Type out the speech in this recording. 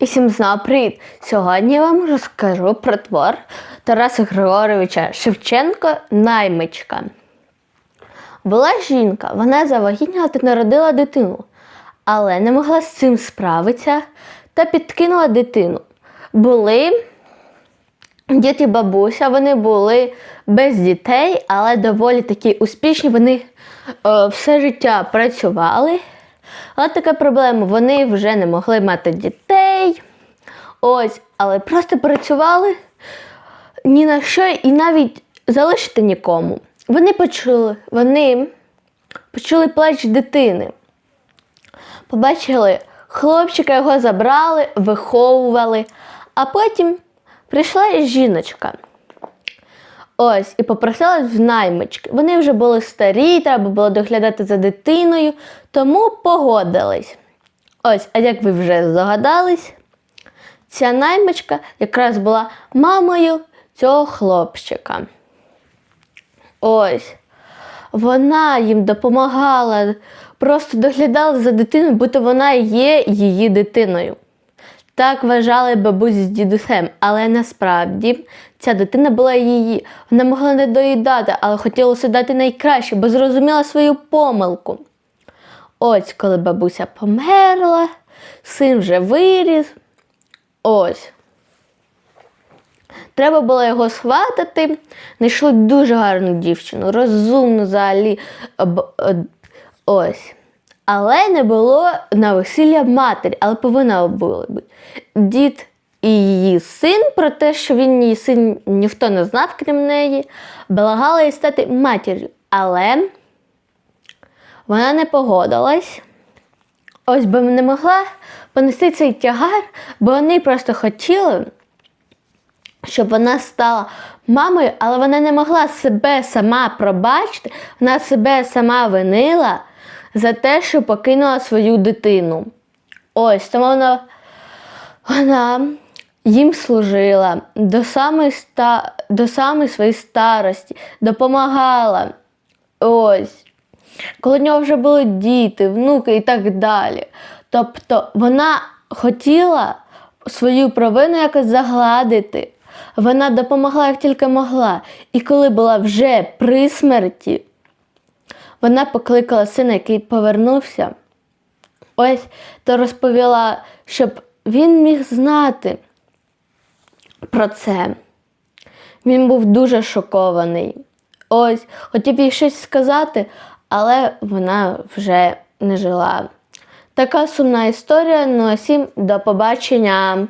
І всім знову привіт! Сьогодні я вам розкажу про твор Тараса Григоровича Шевченко Наймичка. Була жінка, вона завагітніла та народила дитину, але не могла з цим справитися та підкинула дитину. Були дід і бабуся, вони були без дітей, але доволі такі успішні. Вони е, все життя працювали. Але така проблема, вони вже не могли мати дітей. Ось, але просто працювали ні на що і навіть залишити нікому. Вони почули, вони почули плач дитини. Побачили, хлопчика його забрали, виховували, а потім прийшла жіночка. Ось, і попросилась в наймички. Вони вже були старі, треба було доглядати за дитиною, тому погодились. Ось, а як ви вже здогадались, ця наймичка якраз була мамою цього хлопчика. Ось. Вона їм допомагала, просто доглядала за дитиною, будто вона є її дитиною. Так вважали бабусь з дідусем, але насправді ця дитина була її. Вона могла не доїдати, але хотілося дати найкраще, бо зрозуміла свою помилку. Ось, коли бабуся померла, син вже виріс. Ось. Треба було його схватати. Знайшли дуже гарну дівчину, розумну взагалі. Е, Ось. Але не було на весілля матері, але повинна була бути. Дід і її син про те, що він її син ніхто не знав, крім неї, благала їй стати матір'ю. Але вона не погодилась. Ось би не могла понести цей тягар, бо вони просто хотіли, щоб вона стала мамою, але вона не могла себе сама пробачити, вона себе сама винила за те, що покинула свою дитину. Ось тому вона, вона їм служила до самої, ста, до самої своєї старості, допомагала. Ось. Коли в нього вже були діти, внуки і так далі. Тобто вона хотіла свою провину якось загладити. Вона допомогла як тільки могла. І коли була вже при смерті, вона покликала сина, який повернувся. Ось то розповіла, щоб він міг знати про це. Він був дуже шокований. Ось, хотів їй щось сказати, але вона вже не жила. Така сумна історія. Ну а всім до побачення.